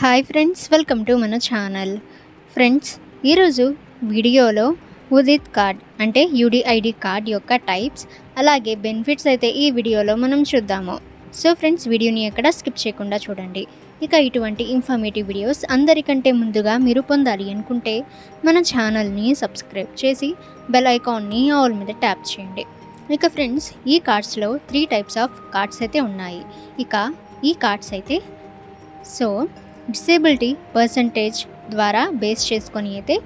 Hi friends welcome to మన channel friends ఈరోజు వీడియోలో ఉదిత్ కార్డ్ అంటే యూడిఐడి కార్డ్ యొక్క టైప్స్ అలాగే బెనిఫిట్స్ అయితే ఈ వీడియోలో మనం చూద్దాము. సో ఫ్రెండ్స్ వీడియోని ఎక్కడ స్కిప్ చేయకుండా చూడండి. ఇక ఇటువంటి ఇన్ఫర్మేటివ్ వీడియోస్ అందరికంటే ముందుగా మీరు పొందాలి అనుకుంటే మన ఛానల్ని సబ్స్క్రైబ్ చేసి బెల్ ఐకాన్ని ఆల్ మీద ట్యాప్ చేయండి. ఇక ఫ్రెండ్స్ ఈ కార్డ్స్లో త్రీ టైప్స్ ఆఫ్ కార్డ్స్ అయితే ఉన్నాయి. ఇక ఈ కార్డ్స్ అయితే సో డిసేబిలిటీ పర్సంటేజ్ ద్వారా బేస్ చేసుకొని అయితే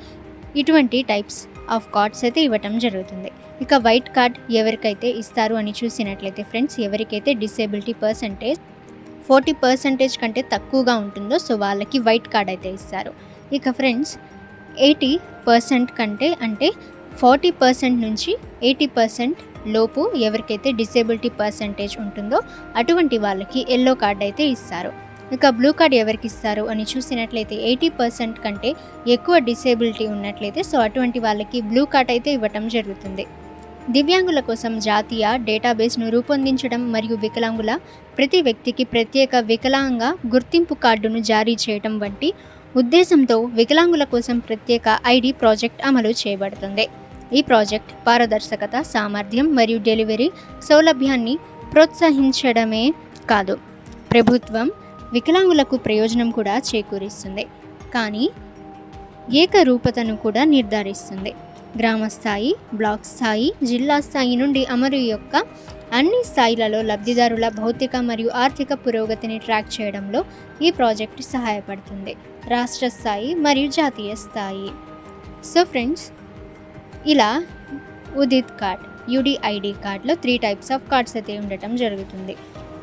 ఇటువంటి టైప్స్ ఆఫ్ కార్డ్స్ అయితే ఇవ్వటం జరుగుతుంది. ఇక వైట్ కార్డ్ ఎవరికైతే ఇస్తారు అని చూసినట్లయితే ఫ్రెండ్స్ ఎవరికైతే డిసేబిలిటీ పర్సంటేజ్ ఫోర్టీ పర్సంటేజ్ కంటే తక్కువగా ఉంటుందో సో వాళ్ళకి వైట్ కార్డ్ అయితే ఇస్తారు. ఇక ఫ్రెండ్స్ ఎయిటీ పర్సెంట్ కంటే అంటే ఫార్టీ పర్సెంట్ నుంచి ఎయిటీ పర్సెంట్ లోపు ఎవరికైతే డిసేబిలిటీ పర్సంటేజ్ ఉంటుందో అటువంటి వాళ్ళకి ఎల్లో కార్డ్ అయితే ఇస్తారు. ఇక బ్లూ కార్డ్ ఎవరికి ఇస్తారు అని చూసినట్లయితే ఎయిటీ పర్సెంట్ కంటే ఎక్కువ డిసేబిలిటీ ఉన్నట్లయితే సో అటువంటి వాళ్ళకి బ్లూ కార్డ్ అయితే ఇవ్వటం జరుగుతుంది. దివ్యాంగుల కోసం జాతీయ డేటాబేస్ను రూపొందించడం మరియు వికలాంగుల ప్రతి వ్యక్తికి ప్రత్యేక వికలాంగ గుర్తింపు కార్డును జారీ చేయడం వంటి ఉద్దేశంతో వికలాంగుల కోసం ప్రత్యేక ఐడి ప్రాజెక్ట్ అమలు చేయబడుతుంది. ఈ ప్రాజెక్ట్ పారదర్శకత సామర్థ్యం మరియు డెలివరీ సౌలభ్యాన్ని ప్రోత్సహించడమే కాదు. ప్రభుత్వం వికలాంగులకు ప్రయోజనం కూడా చేకూరిస్తుంది. కానీ ఏకరూపతను కూడా నిర్ధారిస్తుంది. గ్రామ స్థాయి బ్లాక్ స్థాయి జిల్లా స్థాయి నుండి అమరు యొక్క అన్ని స్థాయిలలో లబ్ధిదారుల భౌతిక మరియు ఆర్థిక పురోగతిని ట్రాక్ చేయడంలో ఈ ప్రాజెక్టు సహాయపడుతుంది. రాష్ట్ర స్థాయి మరియు జాతీయ స్థాయి. సో ఫ్రెండ్స్ ఇలా ఉదిత్ కార్డ్ యూడిఐడి కార్డ్లో త్రీ టైప్స్ ఆఫ్ కార్డ్స్ అయితే ఉండటం జరుగుతుంది.